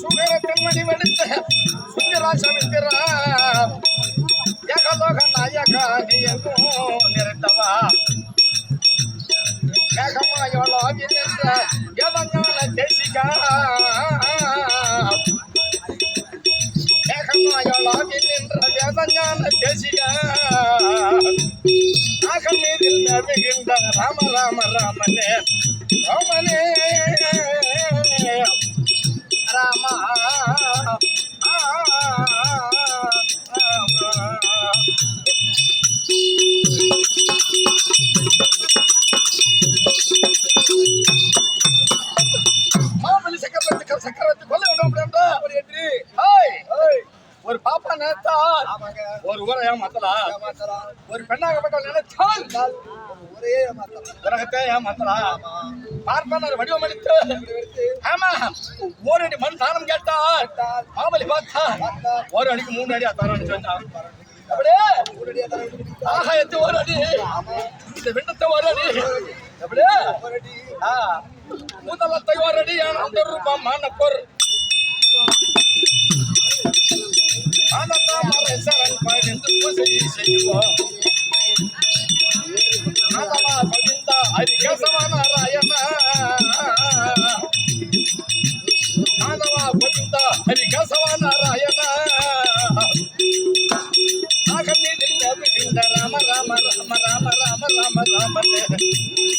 சுகரத்தன்மணி வெடித்த சுந்தராசமித்திரா ஏகலோக நாயகா நீ எங்கும் நிறுத்தவா ஏகமாயோளாவி நின்ற எவங்கான தேசிகா ராம ராம ராமனே ராமனே ராமா மாமல்லி சக்கரவர்த்தி சக்கரவர்த்தி கொல்ல வேண்டும் அப்படின்றா ஒரு ஹாய் ஏய் ஒரு பாப்பா நினைத்தா ஒரு ஊரை ஏமாத்தலா ஏமாத்தலாம் ஒரு பெண்ணாகப்பட்ட நினைத்தால் கால் ஒரே ஏமாத்தலாம் ஆமா பார்ப்பனர் வடிவமளித்து ஆமா ஒரு அடி மண் தானம் கேட்டால் தால் பார்த்தா ஒரு அடிக்கு மூணு அடி அத்தாரம் சொன்னான் அப்படியே ஆகாயத்து ஒரு அடி ஆமா இந்த விண்ணத்தை ஒரு அடி அப்படியே முதலத்தை ஒரு அடி ரூபாய் செய்வோம்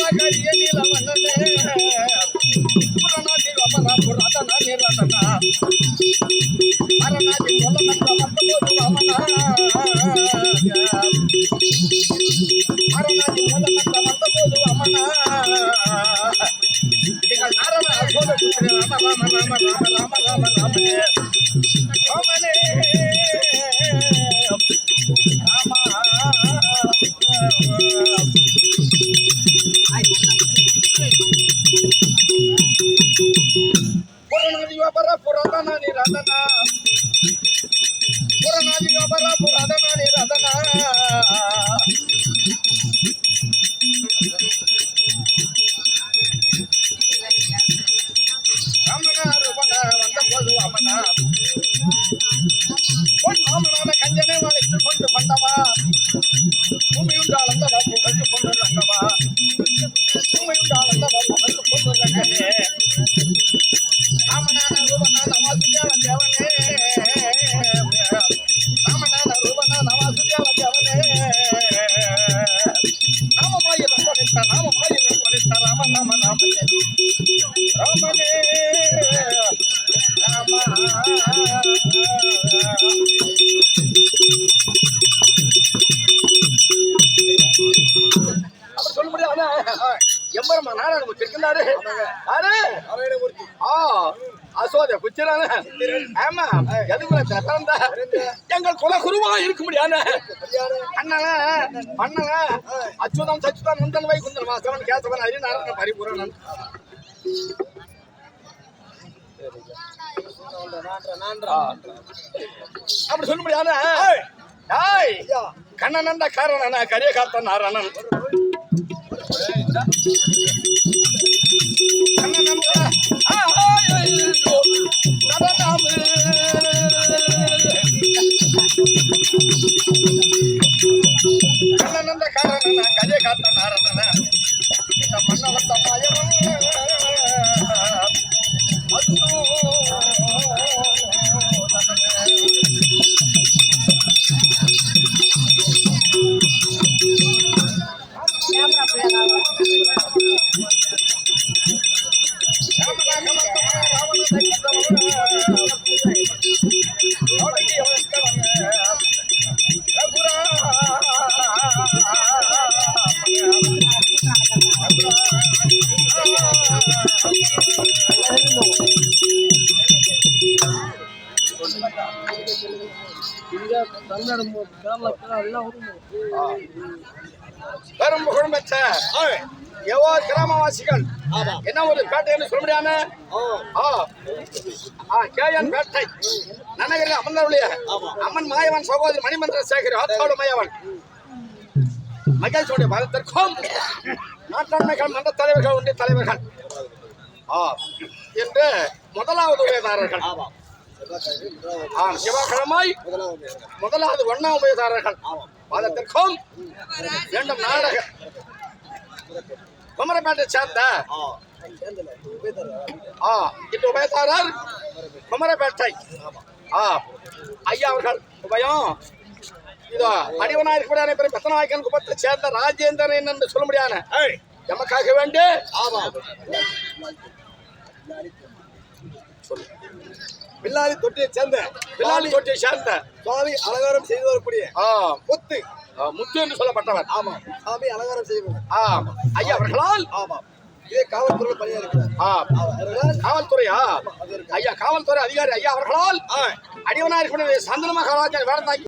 தாமோதர கரிய நீலவண்ணனே புறநாட்டி வமரா புராதன நிரதனா மரணாதி புராதன நிரதன புறநாதி வபர புராதன நிரதன ராமன ரூபன வந்த போது பொன் மாமனான கஞ்சனை வளைத்து கொண்டு வந்தவா பூமியுண்டாளந்தவா புகழ்ந்து கொண்டு ரங்கவா பூமியுண்டாளந்தவா புகழ்ந்து எம்பரமா நாராயணமூர்த்தி. இருக்கின்றாரு ஆ அசோத புத்திரன். ஆமா எதுக்குள்ள பிறந்தா எங்கள் குலகுருவா இருக்க முடியாது கல்யாணம் அண்ணன் அச்சுதம் சச்சுதான் நந்தன் வை குந்தன் வாசவன் கேசவன் ஹரி நாராயணன் பரிபூரணன். அப்படி சொல்ல முடியாது ஏய் ஐயா கண்ணனண்ட காரணன கரிய காத்த நாரணன். கண்ணனண்ட I'm gonna பெரும் பெற்ற எவ்வளோ கிராமவாசிகள்? என்ன ஒரு பேட்டைன்னு சொல்ல முடியாம? கேஎன் பேட்டை. நன்னகரில் அமர்ந்தவளுடைய அம்மன் மாயவன் சகோதரி மணிமந்திர சேகர் ஆத்தாடு மாயவன். மகேஷுடைய பலத்திற்கும் நாட்டாண்மைகள் மன்ற தலைவர்கள் உண்டு தலைவர்கள். என்று முதலாவது உபயதாரர்கள் ஆம் சிவகிழமை முதலாவது ஒண்ணாம் உபயதாரர்கள் பாதத்திற்கும் மீண்டும் நாடக குமரப்பேட்டை சேர்ந்த ஆ இந்த உபயதாரர் குமரப்பேட்டை. ஆ ஐயா அவர்கள் உபயம். இதோ மணிவனாயிரம் கூட அனைவரும் பெத்தநாயக்கன் குப்பத்தை சேர்ந்த ராஜேந்திரன் என்று சொல்ல முடியாது. எமக்காக வேண்டி. பில்லாரி தொட்டியை சேர்ந்த பிலாலி தொட்டியை சேர்ந்த சுவாமி அலங்காரம் செய்து வரக்கூடிய ஆ. முத்து. முத்து என்று சொல்லப்பட்டவர். ஆமா. சாமி அலங்காரம் செய்வது ஆ. ஐயா அவர்களால்? ஆமா. இதே காவல்துறை பணியா இருக்கிறார். காவல்துறையா? ஐயா காவல்துறை அதிகாரி ஐயா அவர்களால்? அடிவனார் சந்தன மகாராஜா வேடத்தாக்கி